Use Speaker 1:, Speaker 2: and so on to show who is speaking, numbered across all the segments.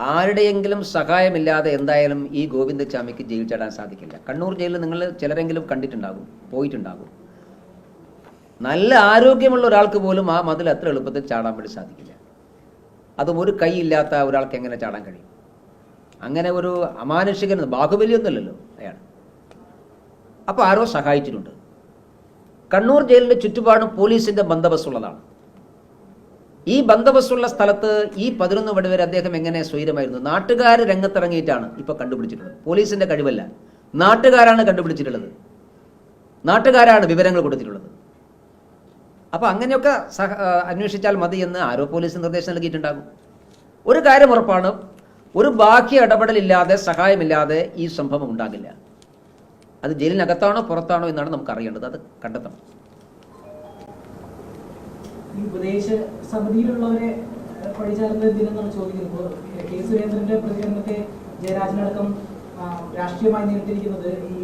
Speaker 1: ആരുടെയെങ്കിലും സഹായമില്ലാതെ എന്തായാലും ഈ ഗോവിന്ദചാമിക്ക് ജയിൽ ചാടാൻ സാധിക്കില്ല. കണ്ണൂർ ജയിലിൽ നിങ്ങൾ ചിലരെങ്കിലും കണ്ടിട്ടുണ്ടാകും പോയിട്ടുണ്ടാകും. നല്ല ആരോഗ്യമുള്ള ഒരാൾക്ക് പോലും ആ മതിൽ അത്ര എളുപ്പത്തിൽ ചാടാൻ വേണ്ടി സാധിക്കില്ല. അതും ഒരു കൈ ഇല്ലാത്ത ഒരാൾക്ക് എങ്ങനെ ചാടാൻ കഴിയും? അങ്ങനെ ഒരു അമാനുഷികൻ ബാഹുബലിയൊന്നുമല്ലല്ലോ അയാൾ. അപ്പോൾ ആരോ സഹായിച്ചിട്ടുണ്ട്. കണ്ണൂർ ജയിലിന്റെ ചുറ്റുപാടും പോലീസിന്റെ ബന്ദോബസ്തുള്ളതാണ്. ഈ ബന്ദോബസ്തുള്ള സ്ഥലത്ത് ഈ പതിനൊന്ന് മണി വരെ അദ്ദേഹം എങ്ങനെ സ്വൈരമായിരുന്നു? നാട്ടുകാർ രംഗത്തിറങ്ങിയിട്ടാണ് ഇപ്പൊ കണ്ടുപിടിച്ചിട്ടുള്ളത്. പോലീസിന്റെ കഴിവല്ല. നാട്ടുകാരാണ് കണ്ടുപിടിച്ചിട്ടുള്ളത്. നാട്ടുകാരാണ് വിവരങ്ങൾ കൊടുത്തിട്ടുള്ളത്. അപ്പൊ അങ്ങനെയൊക്കെ സഹ അന്വേഷിച്ചാൽ മതി എന്ന് ആരോ പോലീസ് നിർദ്ദേശം നൽകിയിട്ടുണ്ടാകും. ഒരു കാര്യം ഉറപ്പാണ്. ഒരു ബാക്കി ഇടപെടലില്ലാതെ സഹായമില്ലാതെ ഈ സംഭവം ഉണ്ടാകില്ല. അത് ജയിലിനകത്താണോ പുറത്താണോ എന്നാണ് നമുക്ക് അറിയേണ്ടത് അത് കണ്ടെത്തണം.
Speaker 2: ഈ ഉപദേശ സമിതിയിലുള്ളവരെ പഴിചാരുന്നത് എന്തിനെന്നാണ് ചോദിക്കുന്നത്? കെ സുരേന്ദ്രന്റെ പ്രതികരണത്തെ ജയരാജനടക്കം രാഷ്ട്രീയമായി നേരിട്ടിരിക്കുന്നത് ഈ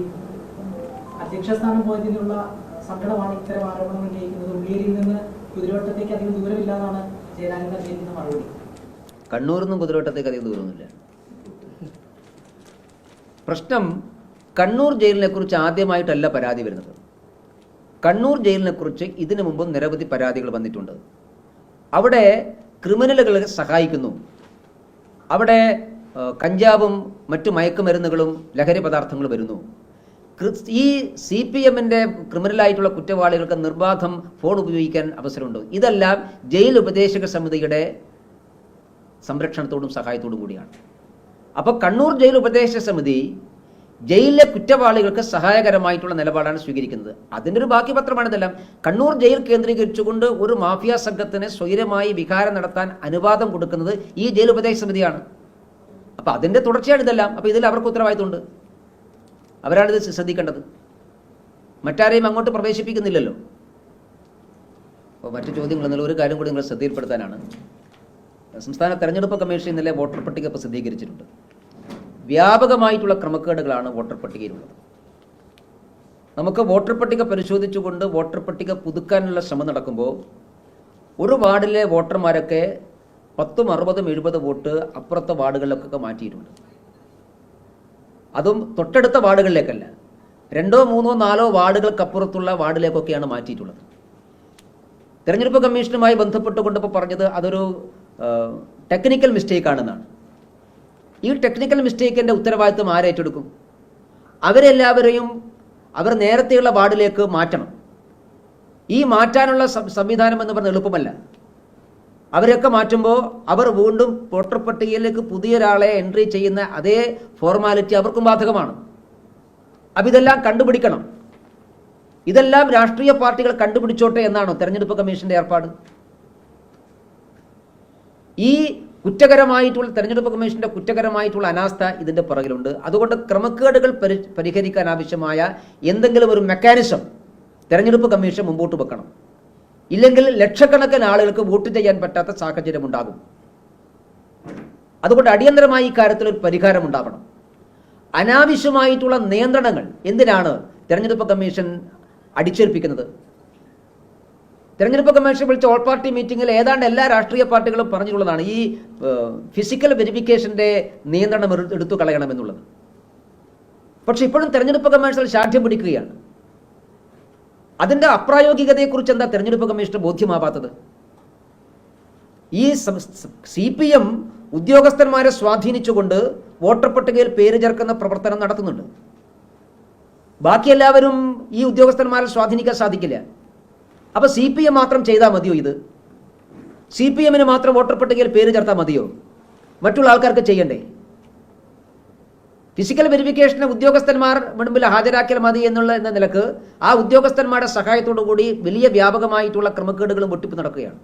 Speaker 2: അധ്യക്ഷ സ്ഥാനം പോയതിനുള്ള സങ്കടമാണ് ഇത്തരം ആരോപണം ഉന്നയിക്കുന്നത്. ഉള്ളിയേരിയിൽ നിന്ന് കുതിരവട്ടത്തേക്ക് അധികം ദൂരമില്ലാതാണ് ജയരാജൻ നൽകിയിരിക്കുന്ന മറുപടി.
Speaker 1: കണ്ണൂരിൽ നിന്നും കുതിരവട്ടത്തേക്ക് അധികം ദൂരമൊന്നുമില്ല. പ്രശ്നം കണ്ണൂർ ജയിലിനെ കുറിച്ച് ആദ്യമായിട്ടല്ല പരാതി വരുന്നത്. കണ്ണൂർ ജയിലിനെ കുറിച്ച് ഇതിനു മുമ്പും നിരവധി പരാതികൾ വന്നിട്ടുണ്ട്. അവിടെ ക്രിമിനലുകളെ സഹായിക്കുന്നു. അവിടെ കഞ്ചാവും മറ്റു മയക്കുമരുന്നുകളും ലഹരി പദാർത്ഥങ്ങളും വരുന്നു. ഈ സി പി എമ്മിന്റെ ക്രിമിനലായിട്ടുള്ള കുറ്റവാളികൾക്ക് നിർബാധം ഫോൺ ഉപയോഗിക്കാൻ അവസരമുണ്ട്. ഇതെല്ലാം ജയിൽ ഉപദേശക സമിതിയുടെ സംരക്ഷണത്തോടും സഹായത്തോടും കൂടിയാണ്. അപ്പോൾ കണ്ണൂർ ജയിൽ ഉപദേശക സമിതി ജയിലിലെ കുറ്റവാളികൾക്ക് സഹായകരമായിട്ടുള്ള നിലപാടാണ് സ്വീകരിക്കുന്നത്. അതിന്റെ ഒരു ബാക്കി പത്രമാണ് ഇതെല്ലാം. കണ്ണൂർ ജയിൽ കേന്ദ്രീകരിച്ചുകൊണ്ട് ഒരു മാഫിയ സംഘത്തിന് സ്വൈരമായി വികാരം നടത്താൻ അനുവാദം കൊടുക്കുന്നത് ഈ ജയിൽ ഉപദേശ സമിതിയാണ്. അപ്പൊ അതിന്റെ തുടർച്ചയാണ് ഇതെല്ലാം. അപ്പോൾ ഇതിൽ അവർക്ക് ഉത്തരവാദിത്തമുണ്ട് അവരാണിത് ശ്രദ്ധിക്കേണ്ടത്. മറ്റാരെയും അങ്ങോട്ട് പ്രവേശിപ്പിക്കുന്നില്ലല്ലോ. അപ്പോൾ മറ്റു ചോദ്യങ്ങൾ എന്നുള്ള ഒരു കാര്യം കൂടി നിങ്ങൾ ശ്രദ്ധയിൽപ്പെടുത്താനാണ്. സംസ്ഥാന തെരഞ്ഞെടുപ്പ് കമ്മീഷൻ ഇന്നലെ വോട്ടർ പട്ടിക പ്രസിദ്ധീകരിച്ചിട്ടുണ്ട് വ്യാപകമായിട്ടുള്ള ക്രമക്കേടുകളാണ് വോട്ടർ പട്ടികയിലുള്ളത്. നമുക്ക് വോട്ടർ പട്ടിക പരിശോധിച്ചുകൊണ്ട് വോട്ടർ പട്ടിക പുതുക്കാനുള്ള ശ്രമം നടക്കുമ്പോൾ ഒരു വാർഡിലെ വോട്ടർമാരൊക്കെ പത്തും അറുപതും എഴുപത് വോട്ട് അപ്പുറത്തെ വാർഡുകളിലൊക്കെ മാറ്റിയിട്ടുണ്ട്. അതും തൊട്ടടുത്ത വാർഡുകളിലേക്കല്ല. രണ്ടോ മൂന്നോ നാലോ വാർഡുകൾക്കപ്പുറത്തുള്ള വാർഡിലേക്കൊക്കെയാണ് മാറ്റിയിട്ടുള്ളത്. തെരഞ്ഞെടുപ്പ് കമ്മീഷനുമായി ബന്ധപ്പെട്ടുകൊണ്ട് ഇപ്പോൾ പറഞ്ഞത് അതൊരു ടെക്നിക്കൽ മിസ്റ്റേക്ക് ആണെന്നാണ്. ഈ ടെക്നിക്കൽ മിസ്റ്റേക്കിന്റെ ഉത്തരവാദിത്വം ആരേറ്റെടുക്കും അവരെല്ലാവരെയും അവർ നേരത്തെയുള്ള വാർഡിലേക്ക് മാറ്റണം. ഈ മാറ്റാനുള്ള സംവിധാനം എന്ന് പറഞ്ഞാൽ എളുപ്പമല്ല. അവരെയൊക്കെ മാറ്റുമ്പോൾ അവർ വീണ്ടും വോട്ടർ പട്ടികയിലേക്ക് പുതിയൊരാളെ എൻട്രി ചെയ്യുന്ന അതേ ഫോർമാലിറ്റി അവർക്കും ബാധകമാണ്. അപ്പം ഇതെല്ലാം കണ്ടുപിടിക്കണം. ഇതെല്ലാം രാഷ്ട്രീയ പാർട്ടികൾ കണ്ടുപിടിച്ചോട്ടെ എന്നാണോ തെരഞ്ഞെടുപ്പ് കമ്മീഷന്റെ ഏർപ്പാട്? ഈ കുറ്റകരമായിട്ടുള്ള തെരഞ്ഞെടുപ്പ് കമ്മീഷന്റെ കുറ്റകരമായിട്ടുള്ള അനാസ്ഥ ഇതിന്റെ പുറകിലുണ്ട്. അതുകൊണ്ട് ക്രമക്കേടുകൾ പരി പരിഹരിക്കാൻ ആവശ്യമായ എന്തെങ്കിലും ഒരു മെക്കാനിസം തെരഞ്ഞെടുപ്പ് കമ്മീഷൻ മുമ്പോട്ട് വെക്കണം. ഇല്ലെങ്കിൽ ലക്ഷക്കണക്കിന് ആളുകൾക്ക് വോട്ട് ചെയ്യാൻ പറ്റാത്ത സാഹചര്യം ഉണ്ടാകും. അതുകൊണ്ട് അടിയന്തരമായി ഇക്കാര്യത്തിൽ കാര്യത്തിൽ ഒരു പരിഹാരം ഉണ്ടാകണം അനാവശ്യമായിട്ടുള്ള നിയന്ത്രണങ്ങൾ എന്തിനാണ് തെരഞ്ഞെടുപ്പ് കമ്മീഷൻ അടിച്ചേൽപ്പിക്കുന്നത്? തെരഞ്ഞെടുപ്പ് കമ്മീഷൻ വിളിച്ച ഓൾ പാർട്ടി മീറ്റിംഗിൽ ഏതാണ്ട് എല്ലാ രാഷ്ട്രീയ പാർട്ടികളും പറഞ്ഞിട്ടുള്ളതാണ് ഈ ഫിസിക്കൽ വെരിഫിക്കേഷന്റെ നിയന്ത്രണം എടു- എടുത്തു കളയണമെന്നുള്ളത് പക്ഷെ ഇപ്പോഴും തെരഞ്ഞെടുപ്പ് കമ്മീഷൻ ശാഠ്യം പിടിക്കുകയാണ്. അതിന്റെ അപ്രായോഗികതയെക്കുറിച്ച് എന്താ തെരഞ്ഞെടുപ്പ് കമ്മീഷന് ബോധ്യമാവാത്തത്? ഈ സി പി എം ഉദ്യോഗസ്ഥന്മാരെ സ്വാധീനിച്ചുകൊണ്ട് വോട്ടർ പട്ടികയിൽ പേര് ചേർക്കുന്ന പ്രവർത്തനം നടത്തുന്നുണ്ട്. ബാക്കി എല്ലാവരും ഈ ഉദ്യോഗസ്ഥന്മാരെ സ്വാധീനിക്കാൻ സാധിക്കില്ല. അപ്പൊ സി പി എം മാത്രം ചെയ്താൽ മതിയോ ഇത്? സി പി എമ്മിന് മാത്രം വോട്ടർ പട്ടികയിൽ പേര് ചേർത്താൽ മതിയോ? മറ്റുള്ള ആൾക്കാർക്ക് ചെയ്യണ്ടേ? ഫിസിക്കൽ വെരിഫിക്കേഷന് ഉദ്യോഗസ്ഥന്മാർ മുൻപിൽ ഹാജരാക്കിയാൽ മതി എന്നുള്ള എന്ന നിലയ്ക്ക് ആ ഉദ്യോഗസ്ഥന്മാരുടെ സഹായത്തോടു കൂടി വലിയ വ്യാപകമായിട്ടുള്ള ക്രമക്കേടുകളും വെട്ടിപ്പ് നടക്കുകയാണ്.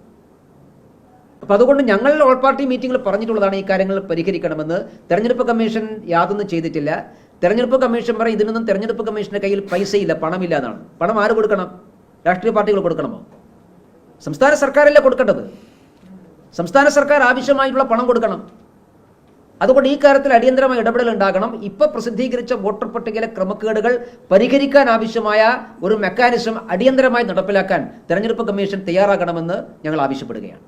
Speaker 1: അപ്പൊ അതുകൊണ്ട് ഞങ്ങൾ ഓൾ പാർട്ടി മീറ്റിംഗിൽ പറഞ്ഞിട്ടുള്ളതാണ് ഈ കാര്യങ്ങൾ പരിഹരിക്കണമെന്ന്. തെരഞ്ഞെടുപ്പ് കമ്മീഷൻ യാതൊന്നും ചെയ്തിട്ടില്ല. തെരഞ്ഞെടുപ്പ് കമ്മീഷൻ പറയും ഇതിനൊന്നും തെരഞ്ഞെടുപ്പ് കമ്മീഷന്റെ കയ്യിൽ പൈസയില്ല പണമില്ല എന്നാണ്. പണം ആര് കൊടുക്കണം? രാഷ്ട്രീയ പാർട്ടികൾ കൊടുക്കണമോ? സംസ്ഥാന സർക്കാരല്ലേ കൊടുക്കേണ്ടത്? സംസ്ഥാന സർക്കാർ ആവശ്യമായിട്ടുള്ള പണം കൊടുക്കണം. അതുകൊണ്ട് ഈ കാര്യത്തിൽ അടിയന്തരമായ ഇടപെടൽ ഉണ്ടാകണം. ഇപ്പൊ പ്രസിദ്ധീകരിച്ച വോട്ടർ പട്ടികയിലെ ക്രമക്കേടുകൾ പരിഹരിക്കാൻ ആവശ്യമായ ഒരു മെക്കാനിസം അടിയന്തരമായി നടപ്പിലാക്കാൻ തെരഞ്ഞെടുപ്പ് കമ്മീഷൻ തയ്യാറാകണമെന്ന് ഞങ്ങൾ ആവശ്യപ്പെടുകയാണ്.